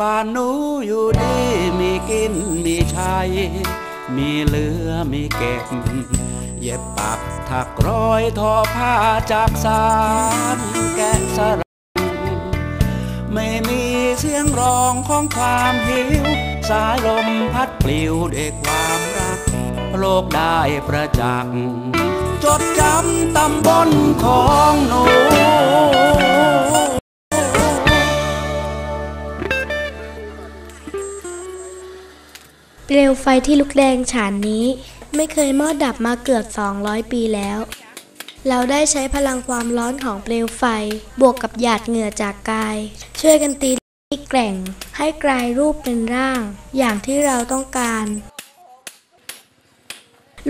บ้านหนูอยู่ดีมีกินมีใช้มีเหลือมีเก็บ เย็บปักถักร้อยทอผ้าจากสารแกะสลักไม่มีเสียงร้องของความหิว สายลมพัดปลิวด้วยความรัก โลกได้ประจักษ์จดจำตำบลของหนู เปลวไฟที่ลุกแดงฉานนี้ ไม่เคยมอดดับมาเกือบ 200 ปีแล้ว เราได้ใช้พลังความร้อนของเปลวไฟ บวกกับหยาดเหงื่อจากกาย ช่วยกันตีที่แกร่ง ให้กลายรูปเป็นร่าง อย่างที่เราต้องการ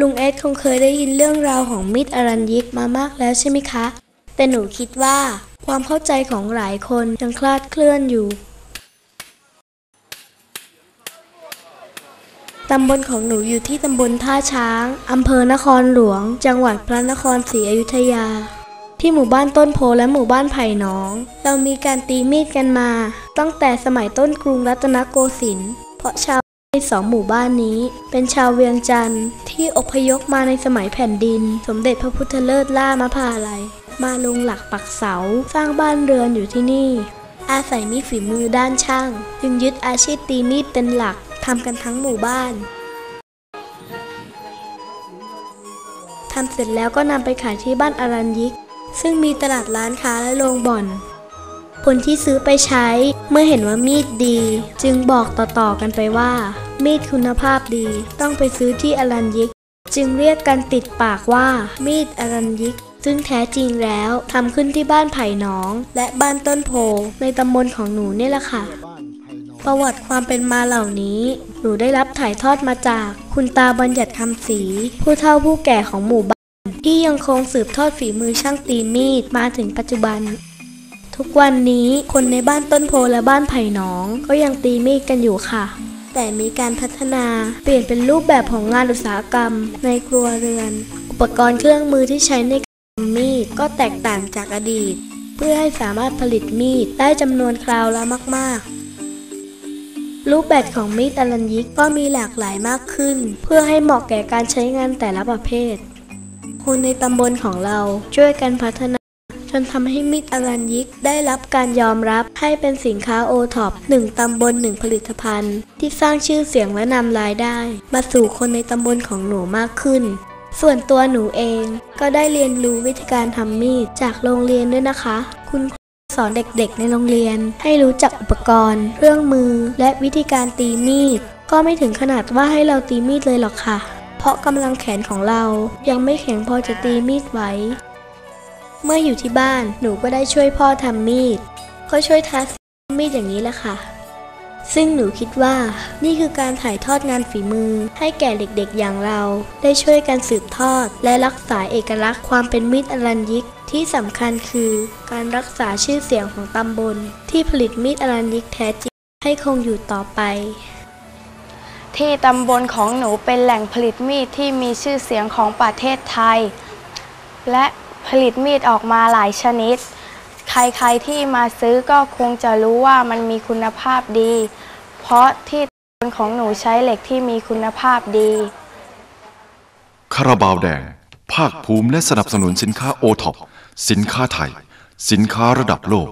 ลุงเอสคงเคยได้ยินเรื่องราวของมิตรอรัญยิกมามากแล้วใช่ไหมคะ แต่หนูคิดว่าความเข้าใจของหลายคนยังคลาดเคลื่อนอยู่ ตำบลของหนูอยู่ที่ตำบลท่าช้าง อำเภอนครหลวง จังหวัดพระนครศรีอยุธยา ที่หมู่บ้านต้นโพและหมู่บ้านไผ่หนอง เรามีการตีมีดกันมา ตั้งแต่สมัยต้นกรุงรัตนโกสินทร์ เพราะชาวในสองหมู่บ้านนี้ เป็นชาวเวียงจันทร์ที่อพยพมาในสมัยแผ่นดิน สมเด็จพระพุทธเลิศล่ามพาลัย มาลงหลักปักเสา สร้างบ้านเรือนอยู่ที่นี่ อาศัยมีฝีมือด้านช่าง จึงยึดอาชีพตีมีดเป็นหลัก ทำกันทั้งหมู่บ้านทำเสร็จแล้วก็นำไปขายที่บ้านอารัญยิก ซึ่งมีตลาดร้านค้าและโรงบ่อน คนที่ซื้อไปใช้เมื่อเห็นว่ามีดดี จึงบอกต่อๆกันไปว่า มีดคุณภาพดีต้องไปซื้อที่อารัญยิก จึงเรียกกันติดปากว่า มีดอารัญยิก ซึ่งแท้จริงแล้วทำขึ้นที่บ้านไผ่หนอง และบ้านต้นโพในตำบลของหนูนี่แหละค่ะ ประวัติความเป็นมาเหล่านี้ หนูได้รับถ่ายทอดมาจาก คุณตาบัญญัติคำศรีผู้เฒ่าผู้แก่ของหมู่บ้าน ที่ยังคงสืบทอดฝีมือช่างตีมีดมาถึงปัจจุบัน ทุกวันนี้คนในบ้านต้นโพและบ้านไผ่หนอง ก็ยังตีมีดกันอยู่ค่ะ แต่มีการพัฒนาเปลี่ยนเป็นรูปแบบของงานอุตสาหกรรม ในครัวเรือน อุปกรณ์เครื่องมือที่ใช้ในการทำมีดก็แตกต่างจากอดีต เพื่อให้สามารถผลิตมีดได้จำนวนคราวละมาก ๆ รูปแบบของมีดอลัญยิกก็มีหลากหลายมากขึ้น เพื่อให้เหมาะแก่การใช้งานแต่ละประเภท คนในตำบลของเราช่วยกันพัฒนา จนทำให้มีดอลัญยิกได้รับการยอมรับให้เป็นสินค้าโอท็อปหนึ่งตำบลหนึ่งผลิตภัณฑ์ ที่สร้างชื่อเสียงและนำรายได้ มาสู่คนในตำบลของหนูมากขึ้น ส่วนตัวหนูเองก็ได้เรียนรู้วิธีการทำมีดจากโรงเรียนด้วยนะคะ คุณ สอนเด็กๆในโรงเรียน ให้รู้จักอุปกรณ์ เครื่องมือ และวิธีการตีมีด ก็ไม่ถึงขนาดว่าให้เราตีมีดเลยหรอกค่ะ เพราะกำลังแขนของเรายังไม่แข็งพอจะตีมีดไหว เมื่ออยู่ที่บ้านหนูก็ได้ช่วยพ่อทำมีด ก็ช่วยทาสีมีดอย่างนี้แหละค่ะ ซึ่งหนูคิดว่านี่คือการถ่ายทอดงานฝีมือ ให้แก่เด็กๆอย่างเรา ได้ช่วยกันสืบทอด และรักษาเอกลักษณ์ความเป็นมีดอรัญยิก ที่สำคัญคือ การรักษาชื่อเสียงของตำบล ที่ผลิตมีดอรัญยิกแท้จริงให้คงอยู่ต่อไป ที่ตำบลของหนูเป็นแหล่งผลิตมีดที่มีชื่อเสียงของประเทศไทย และผลิตมีดออกมาหลายชนิด ใครๆที่มาซื้อก็คงจะรู้ว่ามันมีคุณภาพดี เพราะที่ตนของหนูใช้เหล็กที่มีคุณภาพดี คาราบาวแดง ภาคภูมิและสนับสนุนสินค้าโอท็อปสินค้าไทย สินค้าระดับโลก